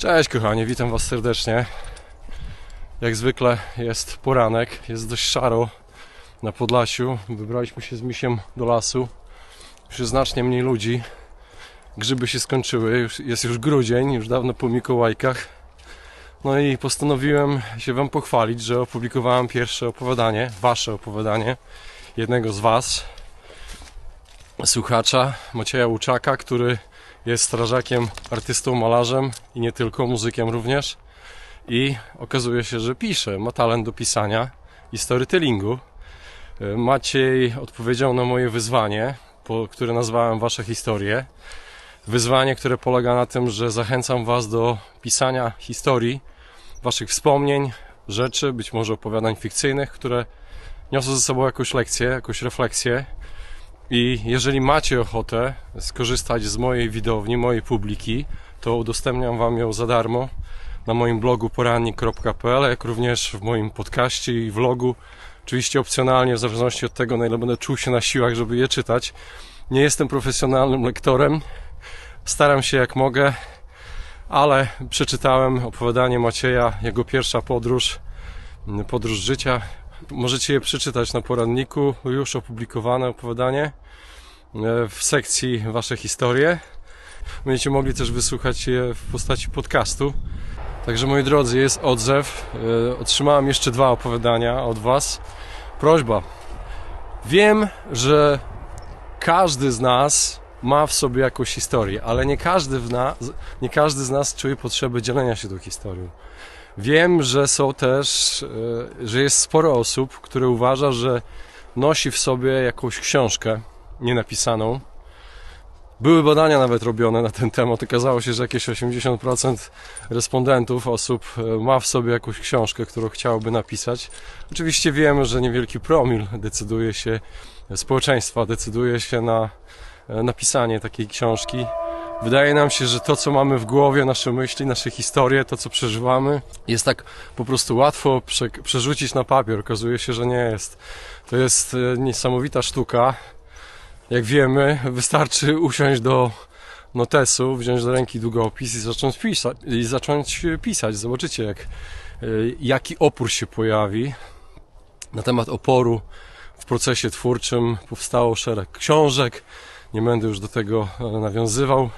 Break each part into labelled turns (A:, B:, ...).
A: Cześć kochani, witam Was serdecznie. Jak zwykle jest poranek, jest dość szaro na Podlasiu. Wybraliśmy się z misiem do lasu. Już jest znacznie mniej ludzi. Grzyby się skończyły, już, jest już grudzień, już dawno po Mikołajkach. No i postanowiłem się Wam pochwalić, że opublikowałem pierwsze opowiadanie, Wasze opowiadanie, jednego z Was, słuchacza Macieja Łuczaka, który jest strażakiem, artystą, malarzem i nie tylko, muzykiem również. I okazuje się, że pisze, ma talent do pisania i storytellingu. E, Maciej odpowiedział na moje wyzwanie, które nazwałem Wasze historie. Wyzwanie, które polega na tym, że zachęcam Was do pisania historii, Waszych wspomnień, rzeczy, być może opowiadań fikcyjnych, które niosą ze sobą jakąś lekcję, jakąś refleksję. I jeżeli macie ochotę skorzystać z mojej widowni, mojej publiki, to udostępniam Wam ją za darmo na moim blogu porannik.pl, jak również w moim podcaście i vlogu. Oczywiście opcjonalnie, w zależności od tego, na ile będę czuł się na siłach, żeby je czytać. Nie jestem profesjonalnym lektorem, staram się jak mogę, ale przeczytałem opowiadanie Macieja, jego pierwsza podróż, podróż życia. Możecie je przeczytać na poranniku, już opublikowane opowiadanie e, w sekcji Wasze historie. Będziecie mogli też wysłuchać je w postaci podcastu. Także moi drodzy, jest odzew. E, Otrzymałem jeszcze dwa opowiadania od Was. Prośba. Wiem, że każdy z nas ma w sobie jakąś historię, ale nie każdy, w nas, nie każdy z nas czuje potrzebę dzielenia się tą historią. Wiem, że są też, e, że jest sporo osób, które uważa, że nosi w sobie jakąś książkę nienapisaną. Były badania nawet robione na ten temat. Okazało się, że jakieś 80% respondentów, osób e, ma w sobie jakąś książkę, którą chciałoby napisać. Oczywiście wiemy, że niewielki promil decyduje się, społeczeństwa decyduje się na e, napisanie takiej książki. Wydaje nam się, że to, co mamy w głowie, nasze myśli, nasze historie, to, co przeżywamy, jest tak po prostu łatwo prze, przerzucić na papier. Okazuje się, że nie jest. To jest e, niesamowita sztuka. Jak wiemy, wystarczy usiąść do notesu, wziąć do ręki długopis i zacząć pisać. I zacząć pisać. Zobaczycie, jak, e, jaki opór się pojawi. Na temat oporu w procesie twórczym powstało szereg książek. Nie będę już do tego e, nawiązywał.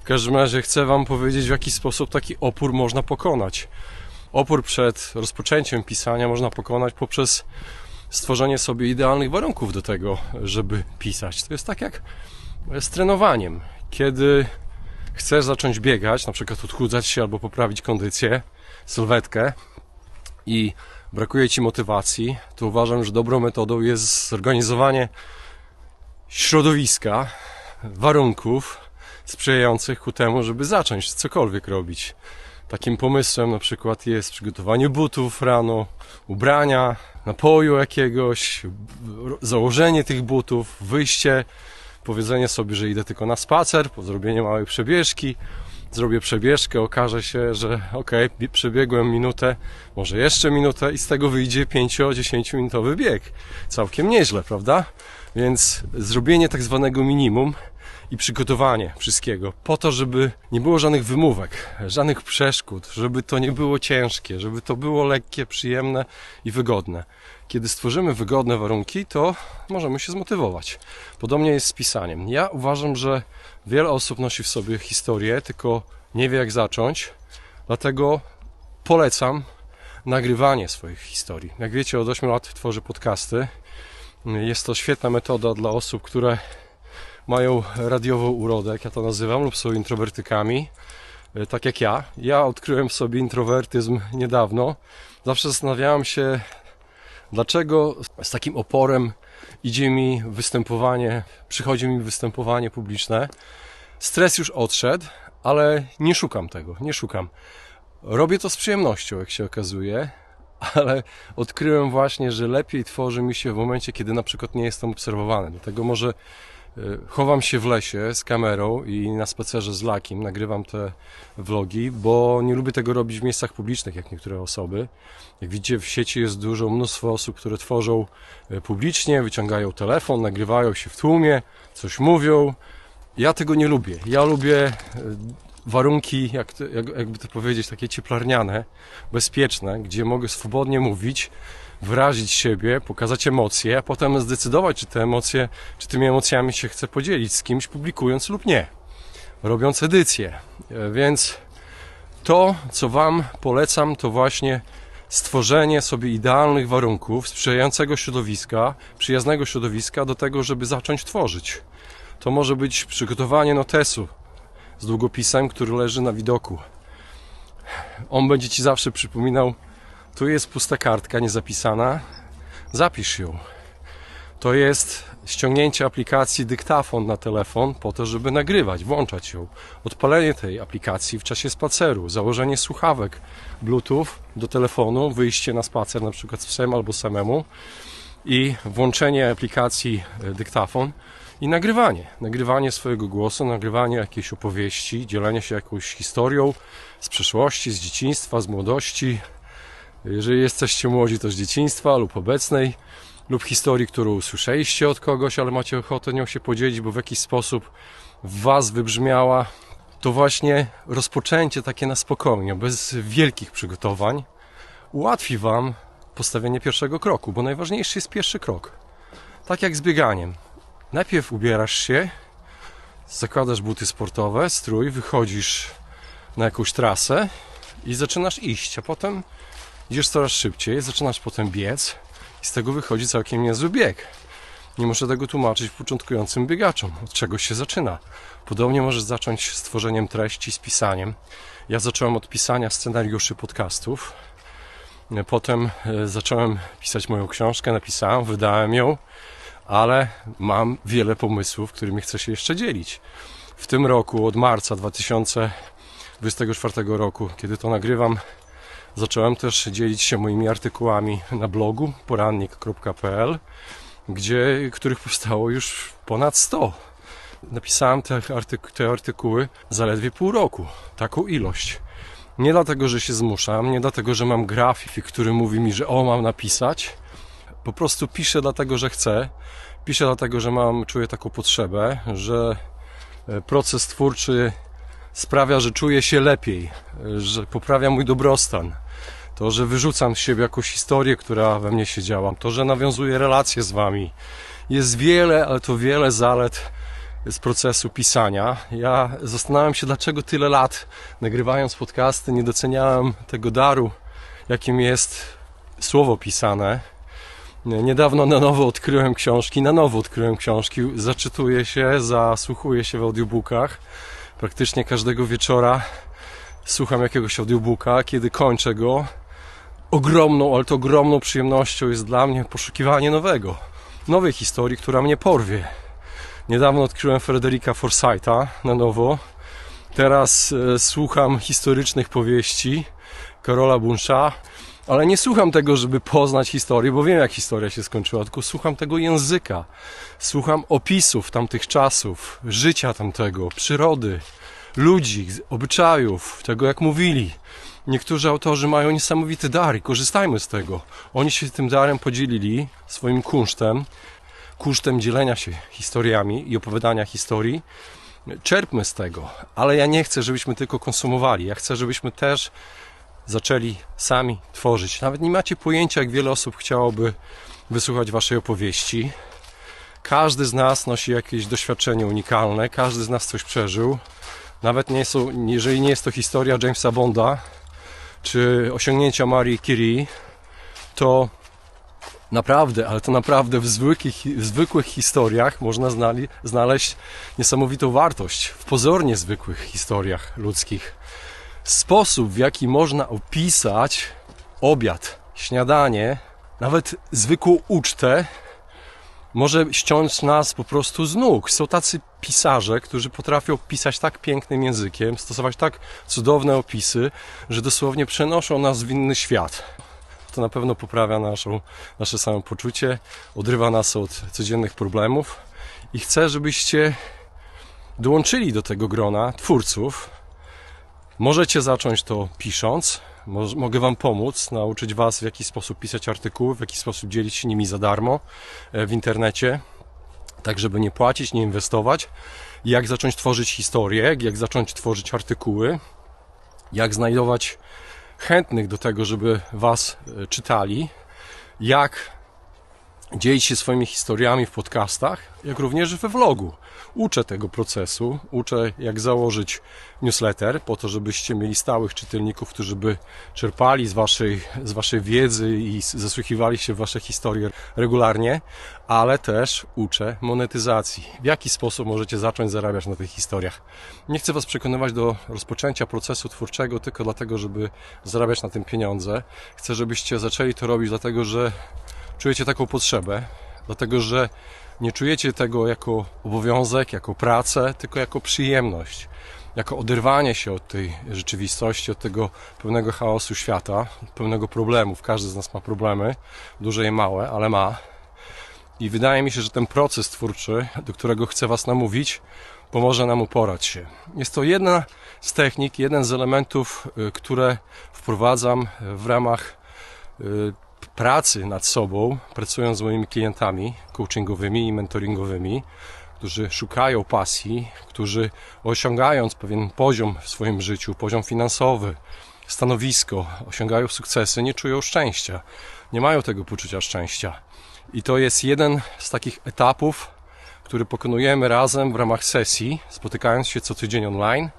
A: W każdym razie chcę Wam powiedzieć, w jaki sposób taki opór można pokonać. Opór przed rozpoczęciem pisania można pokonać poprzez stworzenie sobie idealnych warunków do tego, żeby pisać. To jest tak jak z trenowaniem. Kiedy chcesz zacząć biegać, na przykład odchudzać się albo poprawić kondycję, sylwetkę i brakuje Ci motywacji, to uważam, że dobrą metodą jest zorganizowanie środowiska, warunków sprzyjających ku temu, żeby zacząć cokolwiek robić. Takim pomysłem na przykład jest przygotowanie butów rano, ubrania, napoju jakiegoś, założenie tych butów, wyjście, powiedzenie sobie, że idę tylko na spacer, po zrobieniu małej przebieżki, zrobię przebieżkę, okaże się, że ok, przebiegłem minutę, może jeszcze minutę i z tego wyjdzie 5-10 minutowy bieg. Całkiem nieźle, prawda? Więc zrobienie tak zwanego minimum i przygotowanie wszystkiego po to, żeby nie było żadnych wymówek, żadnych przeszkód, żeby to nie było ciężkie, żeby to było lekkie, przyjemne i wygodne. Kiedy stworzymy wygodne warunki, to możemy się zmotywować. Podobnie jest z pisaniem. Ja uważam, że wiele osób nosi w sobie historię, tylko nie wie jak zacząć, dlatego polecam nagrywanie swoich historii. Jak wiecie, od 8 lat tworzę podcasty. Jest to świetna metoda dla osób, które mają radiową urodę, jak ja to nazywam, lub są introwertykami, e, tak jak ja. Ja odkryłem w sobie introwertyzm niedawno. Zawsze zastanawiałem się, dlaczego z takim oporem idzie mi występowanie, przychodzi mi występowanie publiczne. Stres już odszedł, ale nie szukam tego, nie szukam. Robię to z przyjemnością, jak się okazuje, ale odkryłem właśnie, że lepiej tworzy mi się w momencie, kiedy na przykład nie jestem obserwowany. Dlatego może chowam się w lesie z kamerą i na spacerze z lakiem nagrywam te vlogi, bo nie lubię tego robić w miejscach publicznych, jak niektóre osoby. Jak widzicie, w sieci jest dużo, mnóstwo osób, które tworzą y, publicznie, wyciągają telefon, nagrywają się w tłumie, coś mówią. Ja tego nie lubię. Ja lubię y, warunki, jak to, jak, jakby to powiedzieć, takie cieplarniane, bezpieczne, gdzie mogę swobodnie mówić, wyrazić siebie, pokazać emocje, a potem zdecydować, czy te emocje, czy tymi emocjami się chcę podzielić z kimś, publikując lub nie, robiąc edycję. E, Więc to, co Wam polecam, to właśnie stworzenie sobie idealnych warunków, sprzyjającego środowiska, przyjaznego środowiska do tego, żeby zacząć tworzyć. To może być przygotowanie notesu z długopisem, który leży na widoku. On będzie Ci zawsze przypominał, tu jest pusta kartka niezapisana, zapisz ją. To jest ściągnięcie aplikacji dyktafon na telefon po to, żeby nagrywać, włączać ją. Odpalenie tej aplikacji w czasie spaceru, założenie słuchawek Bluetooth do telefonu, wyjście na spacer na przykład z psem albo samemu i włączenie aplikacji e, dyktafon i nagrywanie. Nagrywanie swojego głosu, nagrywanie jakiejś opowieści, dzielenie się jakąś historią z przeszłości, z dzieciństwa, z młodości. Jeżeli jesteście młodzi, to z dzieciństwa lub obecnej lub historii, którą usłyszeliście od kogoś, ale macie ochotę nią się podzielić, bo w jakiś sposób w Was wybrzmiała, to właśnie rozpoczęcie takie na spokojnie, bez wielkich przygotowań, ułatwi Wam postawienie pierwszego kroku, bo najważniejszy jest pierwszy krok. Tak jak z bieganiem. Najpierw ubierasz się, zakładasz buty sportowe, strój, wychodzisz na jakąś trasę i zaczynasz iść, a potem idziesz coraz szybciej, zaczynasz potem biec, i z tego wychodzi całkiem niezły bieg. Nie muszę tego tłumaczyć początkującym biegaczom, od czego się zaczyna. Podobnie możesz zacząć z tworzeniem treści, z pisaniem. Ja zacząłem od pisania scenariuszy podcastów. Potem e, zacząłem pisać moją książkę, napisałem, wydałem ją, ale mam wiele pomysłów, którymi chcę się jeszcze dzielić. W tym roku, od marca 2024 roku, kiedy to nagrywam, Zacząłem też dzielić się moimi artykułami na blogu porannik.pl, gdzie, których powstało już ponad 100. Napisałem te, artyku te artykuły zaledwie pół roku. Taką ilość. Nie dlatego, że się zmuszam, nie dlatego, że mam grafik, który mówi mi, że o, mam napisać. Po prostu piszę dlatego, że chcę. Piszę dlatego, że mam, czuję taką potrzebę, że e, proces twórczy sprawia, że czuję się lepiej, że poprawia mój dobrostan. To, że wyrzucam z siebie jakąś historię, która we mnie siedziała, to, że nawiązuję relacje z wami. Jest wiele, ale to wiele zalet z procesu pisania. Ja zastanawiam się, dlaczego tyle lat nagrywając podcasty nie doceniałem tego daru, jakim jest słowo pisane. Niedawno na nowo odkryłem książki, na nowo odkryłem książki, zaczytuję się, zasłuchuję się w audiobookach praktycznie każdego wieczora słucham jakiegoś audiobooka, kiedy kończę go. Ogromną, ale to ogromną przyjemnością jest dla mnie poszukiwanie nowego, nowej historii, która mnie porwie. Niedawno odkryłem Frederika Forsytha na nowo. Teraz e, słucham historycznych powieści Karola Bunsza, ale nie słucham tego, żeby poznać historię, bo wiem jak historia się skończyła, tylko słucham tego języka. Słucham opisów tamtych czasów, życia tamtego, przyrody, ludzi, obyczajów, tego jak mówili. Niektórzy autorzy mają niesamowity dar i korzystajmy z tego. Oni się tym darem podzielili, swoim kunsztem, kunsztem dzielenia się historiami i opowiadania historii. Czerpmy z tego, ale ja nie chcę, żebyśmy tylko konsumowali. Ja chcę, żebyśmy też zaczęli sami tworzyć. Nawet nie macie pojęcia, jak wiele osób chciałoby wysłuchać Waszej opowieści. Każdy z nas nosi jakieś doświadczenie unikalne, każdy z nas coś przeżył. Nawet nie są, jeżeli nie jest to historia Jamesa Bonda czy osiągnięcia Marii Curie, to naprawdę, ale to naprawdę w zwykłych, w zwykłych historiach można znali, znaleźć niesamowitą wartość. W pozornie zwykłych historiach ludzkich. Sposób, w jaki można opisać obiad, śniadanie, nawet zwykłą ucztę, może ściąć nas po prostu z nóg. Są tacy pisarze, którzy potrafią pisać tak pięknym językiem, stosować tak cudowne opisy, że dosłownie przenoszą nas w inny świat. To na pewno poprawia naszą, nasze samopoczucie, odrywa nas od codziennych problemów i chcę, żebyście dołączyli do tego grona twórców. Możecie zacząć to pisząc, mogę Wam pomóc, nauczyć Was w jaki sposób pisać artykuły, w jaki sposób dzielić się nimi za darmo e, w internecie, tak żeby nie płacić, nie inwestować. jak zacząć tworzyć historię, jak zacząć tworzyć artykuły, jak znajdować chętnych do tego, żeby Was e, czytali, jak dzielić się swoimi historiami w podcastach, jak również we vlogu. Uczę tego procesu, uczę jak założyć newsletter po to, żebyście mieli stałych czytelników, którzy by czerpali z waszej, z waszej wiedzy i zasłuchiwali się w wasze historie regularnie, ale też uczę monetyzacji. W jaki sposób możecie zacząć zarabiać na tych historiach. Nie chcę was przekonywać do rozpoczęcia procesu twórczego tylko dlatego, żeby zarabiać na tym pieniądze. Chcę, żebyście zaczęli to robić dlatego, że czujecie taką potrzebę, dlatego że nie czujecie tego jako obowiązek, jako pracę, tylko jako przyjemność, jako oderwanie się od tej rzeczywistości, od tego pełnego chaosu świata, pełnego problemów. Każdy z nas ma problemy, duże i małe, ale ma. I wydaje mi się, że ten proces twórczy, do którego chcę Was namówić, pomoże nam uporać się. Jest to jedna z technik, jeden z elementów, y, które wprowadzam w ramach y, pracy nad sobą, pracując z moimi klientami coachingowymi i mentoringowymi, którzy szukają pasji, którzy osiągając pewien poziom w swoim życiu, poziom finansowy, stanowisko, osiągają sukcesy, nie czują szczęścia, nie mają tego poczucia szczęścia. I to jest jeden z takich etapów, który pokonujemy razem w ramach sesji, spotykając się co tydzień online,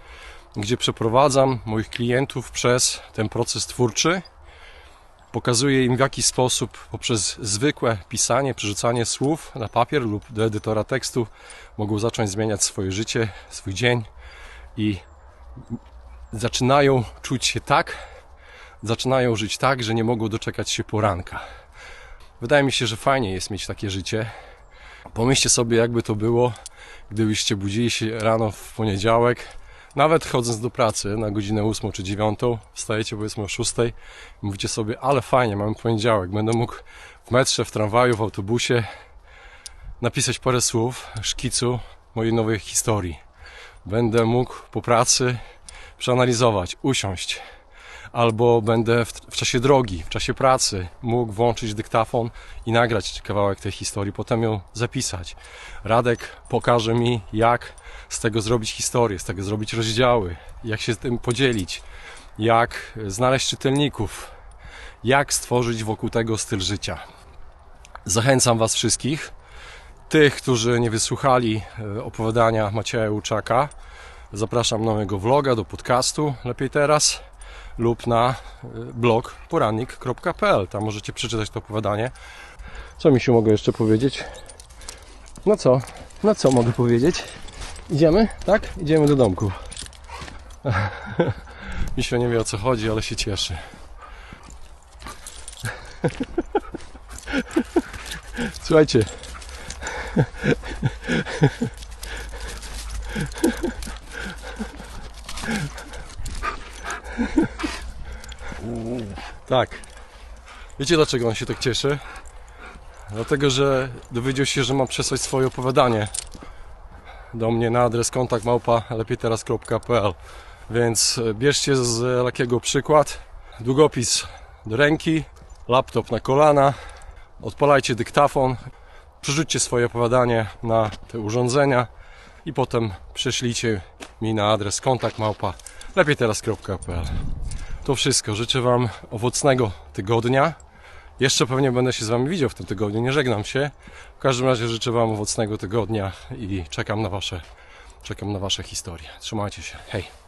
A: gdzie przeprowadzam moich klientów przez ten proces twórczy Pokazuję im w jaki sposób poprzez zwykłe pisanie, przerzucanie słów na papier lub do edytora tekstu mogą zacząć zmieniać swoje życie, swój dzień i zaczynają czuć się tak, zaczynają żyć tak, że nie mogą doczekać się poranka. Wydaje mi się, że fajnie jest mieć takie życie. Pomyślcie sobie, jakby to było, gdybyście budzili się rano w poniedziałek nawet chodząc do pracy na godzinę 8 czy 9, wstajecie powiedzmy o 6 i mówicie sobie, ale fajnie, mamy poniedziałek, będę mógł w metrze, w tramwaju, w autobusie napisać parę słów, szkicu mojej nowej historii. Będę mógł po pracy przeanalizować, usiąść, albo będę w, w, czasie drogi, w czasie pracy mógł włączyć dyktafon i nagrać kawałek tej historii, potem ją zapisać. Radek pokaże mi, jak z tego zrobić historię, z tego zrobić rozdziały, jak się z tym podzielić, jak znaleźć czytelników, jak stworzyć wokół tego styl życia. Zachęcam Was wszystkich, tych, którzy nie wysłuchali e, opowiadania Macieja Łuczaka, zapraszam na mojego vloga, do podcastu, lepiej teraz, lub na e, blog porannik.pl. Tam możecie przeczytać to opowiadanie. Co mi się mogę jeszcze powiedzieć? No co? No co mogę powiedzieć? Idziemy? Tak? Idziemy do domku. Misio nie wie o co chodzi, ale się cieszy. Słuchajcie. Tak. Wiecie dlaczego on się tak cieszy? Dlatego, że dowiedział się, że mam przesłać swoje opowiadanie. Do mnie na adres kontakt małpa lepieteras.pl więc e, bierzcie z Lakiego przykład. Długopis do ręki laptop na kolana. Odpalajcie dyktafon. Przerzućcie swoje opowiadanie na te urządzenia i potem prześlijcie mi na adres kontakt małpa lepieteras.pl to wszystko. Życzę Wam owocnego tygodnia. Jeszcze pewnie będę się z Wami widział w tym tygodniu, nie żegnam się. W każdym razie życzę Wam owocnego tygodnia i czekam na Wasze, czekam na Wasze historie. Trzymajcie się. Hej!